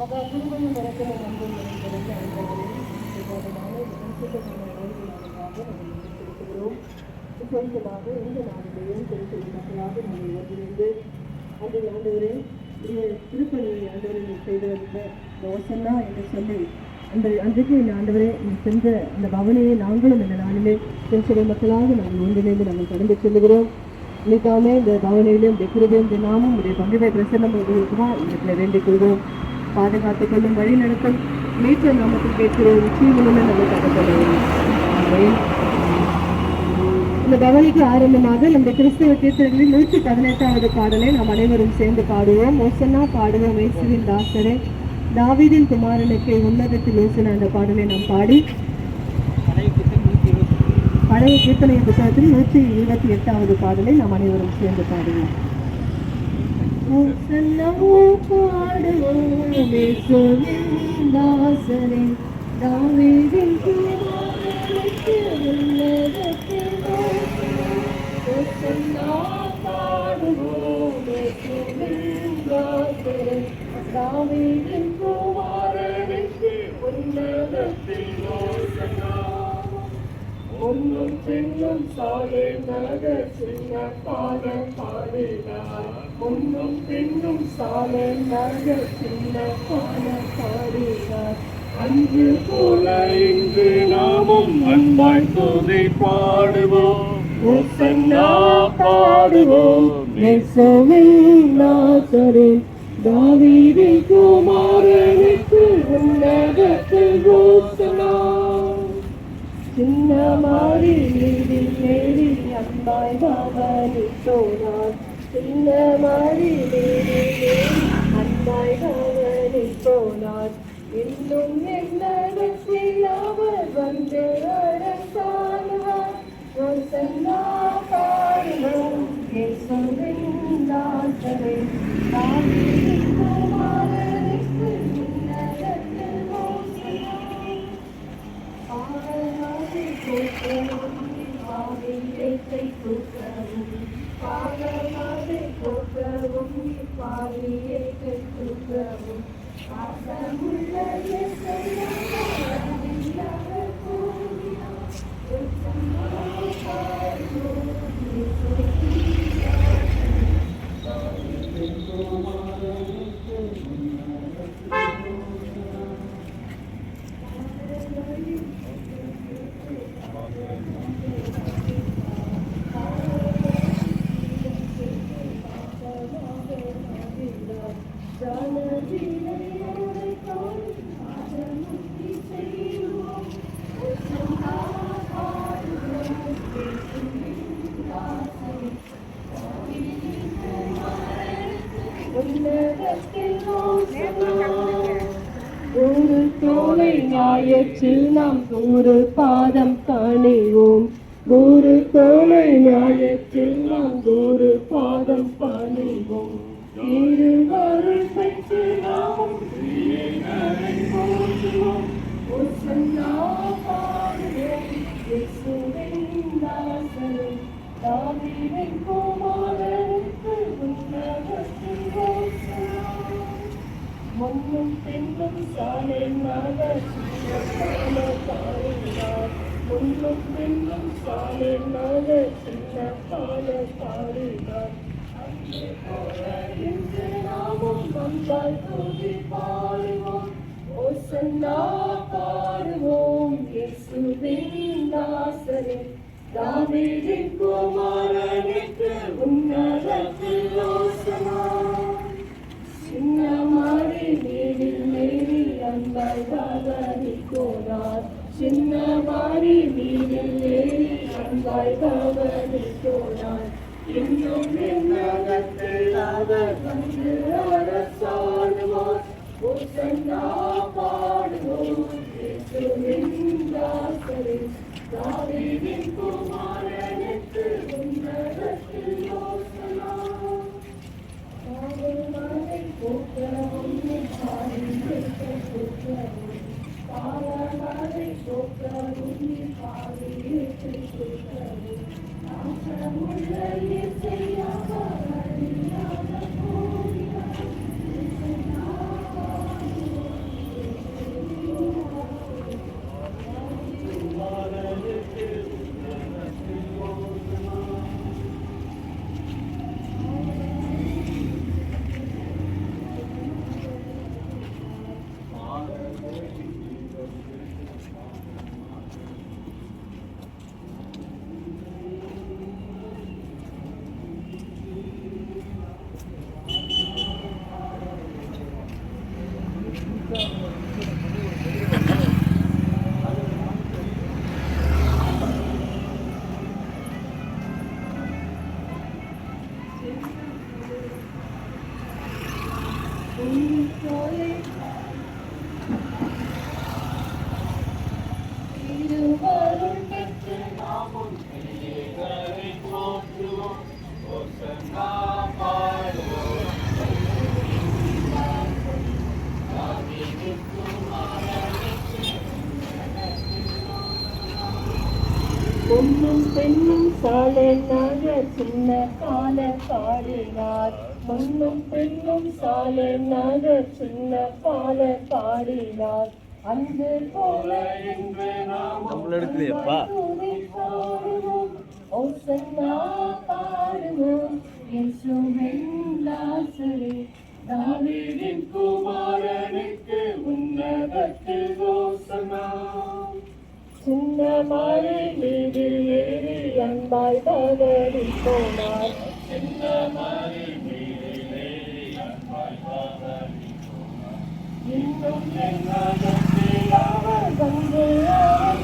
மகா குருவையும் நடக்கிற நன்மை நிறைந்த அன்பர்களே விசேஷமாக இந்த நாடுகளையும் திருப்பதி மக்களாக நம்ம ஒன்றிணைந்து அந்த ஆண்டவரே திருப்பணியை ஆண்டவரை செய்து வந்த இந்த என்று சொல்லி அந்த அன்றைக்கு இந்த ஆண்டவரே சென்ற அந்த பவனையை நாங்களும் இந்த நாளிலே திருச்சிறை மக்களாக நாங்கள் ஒன்றிணைந்து நாங்கள் கடந்து செல்லுகிறோம். இன்னைக்காமே இந்த பவனையிலும் இந்த கிருபையும் இந்த உடைய பங்குதை பிரசன்னம் இருக்குமா இந்த வேண்டிக் கொள்கிறோம். பாதுகாத்துக் கொள்ளும் வழி நடத்தும் மீட்பு நாமத்தில் கேட்கிறோம் நிச்சயமுள்ள நம்ம கடற்கொள்வோம் இந்த பவனிக்கு ஆரம்பமாக நம்ம கிறிஸ்தவ கீர்த்தனைகளில் நூற்றி பதினெட்டாவது பாடலை நாம் அனைவரும் சேர்ந்து பாடுவோம். மோசனா பாடுவோம் இயேசுவின் தாசரே. தாவீதின் குமாரனுக்கு உன்னதத்தில் ஓசனா அந்த பாடலை நாம் பாடி பழைய கீர்த்தனை புத்தகத்தில் நூற்றி இருபத்தி எட்டாவது பாடலை நாம் அனைவரும் சேர்ந்து பாடுவோம் ஓசன்னா பாடுவோம் இயேசுவின் தாசரே தாவீதின் குமாரனுக்கு உன்னதத்தில் ஓசன்னா பொன்னும் பெண்ணும் சாலை நக சிங்க பாத பாடினார். பொன்னும் பெண்ணும் சாலை நக சிங்க பாத பாடினார். அன்று போல இன்று நாமும் அன்பாய் தோதை பாடுவோம். பாடுவோம். இயேசுவின் நாசரேன் குமாரனுக்கு உன்னதத்தில் சின்னமாரி நீரில் மேரி அன்பாய் கவனித்தோனார் சின்ன மாறி நீரில் மேரி அன்பாய் கவனித்தோனார் இன்னும் என்னிடத்தில் அவர் வந்து அரசாழ்வார் ஓசன்னா பாடுவோம் பாடலாதை போற்றவும் பாவியத்தை தூக்கவும் பாடலாதை போற்றவும் பாவியத்தை தூக்கவும் பாசமுள்ள ஒரு கோவை நியாயத்தில் நாம் ஒரு பாதம் பணிவோம் ஒரு கோவை நியாயத்தில் நாம் ஒரு பாதம் பணிவோம் இருவரும் பெற்று நாம் முன்னும் பின்னும் சாலை நாக சின்ன பாடினார் முன்னும் பின்னும் சாலை நாக சின்ன பால பாடுகிறார் போல இன்று நாமும் வந்தால் பாடுவோம். ஓசன்னா பாடுவோம். தாசரே. தாவீதின் குமாரனுக்கு உன்னதத்தில் ஓசனா போனார். சின்ன மாறி மீனில் ஏறி அன்பாய் கவனித்தோனார் இன்னும் என்னகத்தில் அவர் வந்து அரசாடுவார் பாடுவோம். இயேசுவின் Thank you. பொன்னும் பெண்ணும் சாலனாக சின்ன கால பாடினார். பொன்னும் பெண்ணும் சாலனாக சின்ன கால பாடினார். அன்று போல இன்று நம்மள எடுக்கலையேப்பா பாடுவோம். ஓசன்னா பாடுவோம். இயேசுவின் லாசரே தாவீதின் குமாரனுக்கு உன்னதத்தில் ஓசன்னா சின்ன மாறி மீது ஏறி அன்பாய் பகடி போனார் சின்ன மாறி இன்னும் அவர் வந்து அவர்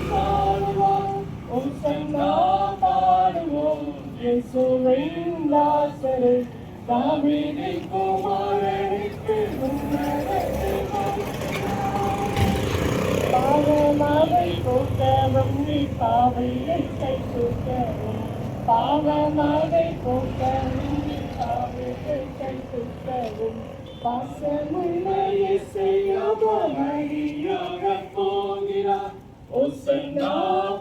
பாடுவோம். இயேசுவின் குமாரனுக்கு பாவமாவை போக்கவும் நீ பாவையை கை தூக்கவும் பாவமாவை போக்கவும் நீ பாவையை கை தூக்கவும் பாசமுள்ள இசையாவழியாக போகிறார். ஓசைனா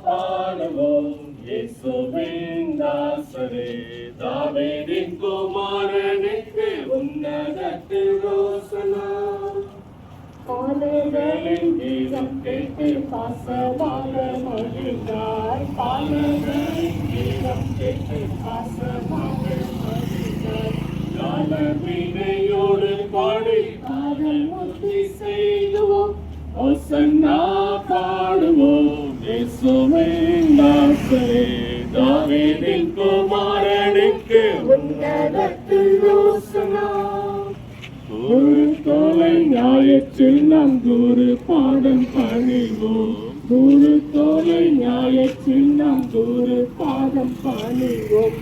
பாடுவோம் இயேசுவின் தாசரே. தாவீதின் குமாரனுக்கு உன்னதத்தில் ரோசனா பாலகளின் கீதம் கேட்டு பாசமாக மகிழ்ந்தார். பாலகளின் கீதம் கேட்டு பாசமாக மகிழ்ந்தார். காலவினையோடு பாடி காதல் முத்தி செய்துவோம். ஒசன்னா பாடுவோம். தாவீதின் குமாரனுக்கு உன்னதத்தில் யோசனை ஞாயிற்றில் நியாயத்தில் நாம் குரு பாடம் பணிவோம். குரு தோலை ஞாயிற்றில் நாம் குரு பாதம் பணிவோம்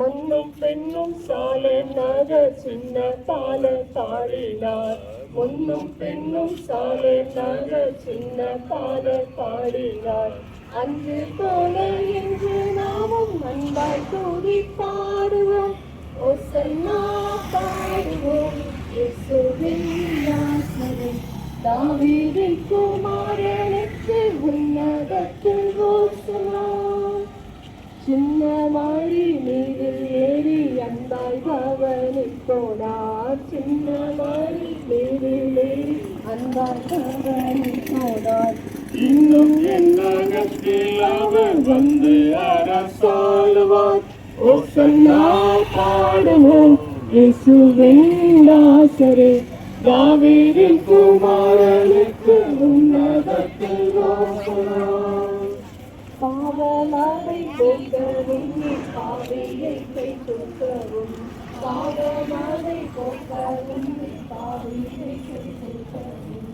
மண்ணும் பெண்ணும் சாலனாக சின்ன பால பாடினார். பொன்னும் பெண்ணும் சாலனாக சின்ன பால பாடினார். அன்று போல என்று நாமும் அன்பாய் கூடி பாடுவோம். ஒசன்னா பாடுவோம். இயேசுவின் குமாரனுக்கு உன்னதத்தில் ஓசனா சின்ன மாறி மீதில் ஏறி அன்பாய் பவனி போனார் சின்ன மாறி மீதில் ஏறி அன்பாய் பவனி போனார் இன்னும் என்னகத்தில் அவர் வந்து அரசாளுவார் ஓசன்னா பாடுவோம் இயேசுவின் தாசரே தாவீதின் குமாரனுக்கு உன்னதத்தில் ஓசனா பாவமாவை போக்கவும் நீ பாவியை கை தூக்கவும் பாவமாவை போக்கவும் நீ பாவியை கை தூக்கவும்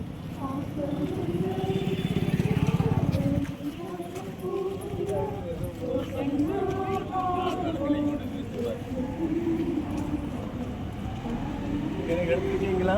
எனக்கு எடுத்துக்கிட்டீங்களா?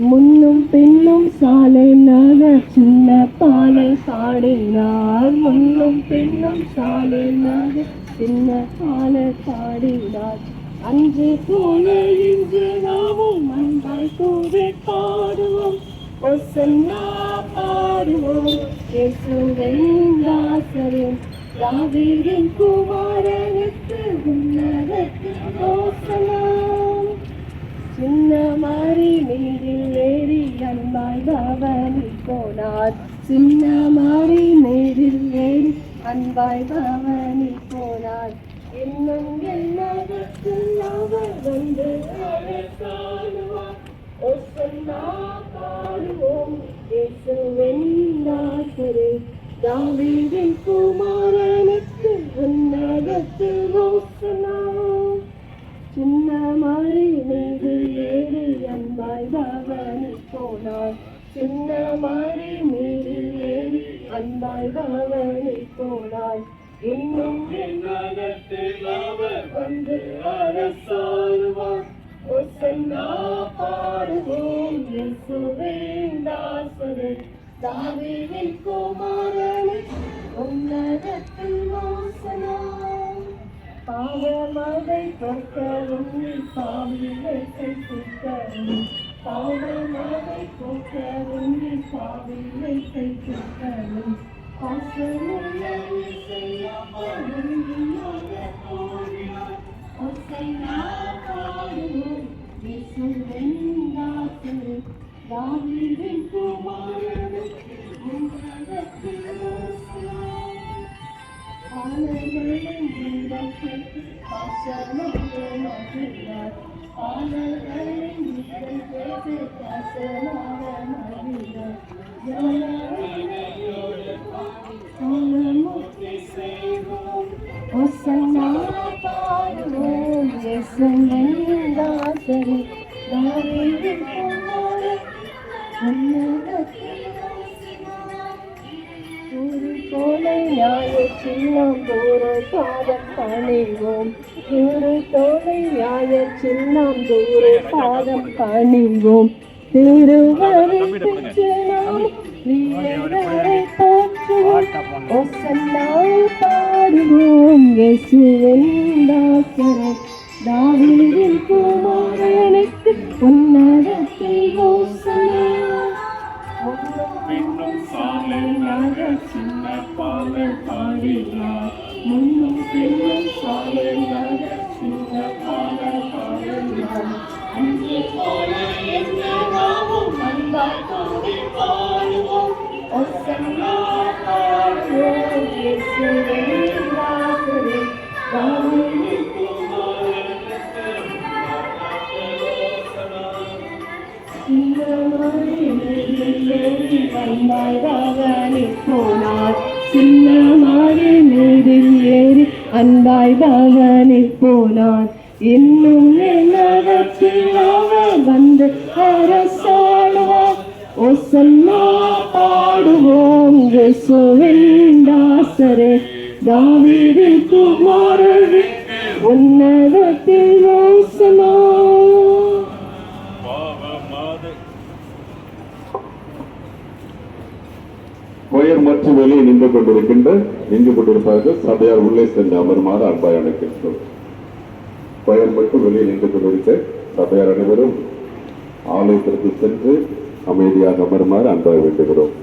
முன்னும் பின்னும் சாலை நக சின்ன பாலை சாடினார். முன்னும் பின்னும் சாலை நக சின்ன பாலை சாடினார். அன்று போல இன்று நாமும் அன்பாய் கூவி பாடுவோம். ஒசன்னா பாடுவோம். இயேசுவின் தாசரின் குமாரனுக்கு உன்னதத்தில் சின்ன மாறி நீரில் பவனி போனார் சின்ன மாறி நேரில் ஏறி அன்பாய் பவனி போனார் இன்னும் அவர் வந்து பாடுவோம். தாவீதின் குமாரனுக்கு உன்னதத்தில் ஓசனா சின்ன மாறி மீது ஏறி அன்பாய் பவனி போனார் சின்ன மாறி மீது ஏறி அன்பாய் பவனி போனார் இன்னும் என்னகத்தில் அவர் வந்து ஒசன்னா பாடுவோம். தாவீதின் குமாரனே உன்னதத்தில் வாசனா. பாவமதை பொறுக்கவும் பாவியை கைப்பிக்கவும் பாவமதை பொறுக்கவும் பாவியை கைப்பிக்கவும் பாசமுள்ள தாவீதின் குமாரனே உன்னதத்தில் வாசனா ஆலயங்களின் வீரத்தை பாசமாக மகிழ்ந்தார். ஆலயங்களின் வீரத்தை பாசமாக மகிழ்ந்தார். ஜனநாயகனோடு ஆலமுத்தி செய்வோம். ஒசன்னா பாடுவோம். இயேசுவின் தாசரே, தாவீதின் குமாரனே, உன்னதத்தில் ஒரு தோலை நியாய சின்னம் தூர பாதம் பணிவோம். ஒரு தோலை நியாய சின்னம் தூர பாதம் பணிவோம். திருவரை வீரரை போற்றுவோம் ஒசன்னாய் பாடுவோம் இயேசுவின் தாசரை தாவீதின் குமாரனுக்கு உன்னதத்தில் பாலை பாடினார் முன்னும் பின்னும் சாலை நகர் சின்ன பாலை பாடினார். அங்கே போல இன்று நாமும் அன்பாய் கூடி பாடுவோம். ஒசன்னா பாடுவோம். சின்னமாக நீரில் ஏறி அன்பாய் பவனி போனான். இன்னும் கொயர் மற்றும் வெளியே நின்று கொண்டிருக்கின்ற நின்று கொண்டிருப்பார்கள். சபையார் உள்ளே சென்று அமருமாறு அன்பாய் அழைக்கின்றோம் கொயர் மட்டும் வெளியே நின்று கொண்டிருக்க சபையார் அனைவரும் ஆலயத்திற்கு சென்று அமைதியாக அமருமாறு அன்பாய் வேண்டுகிறோம்.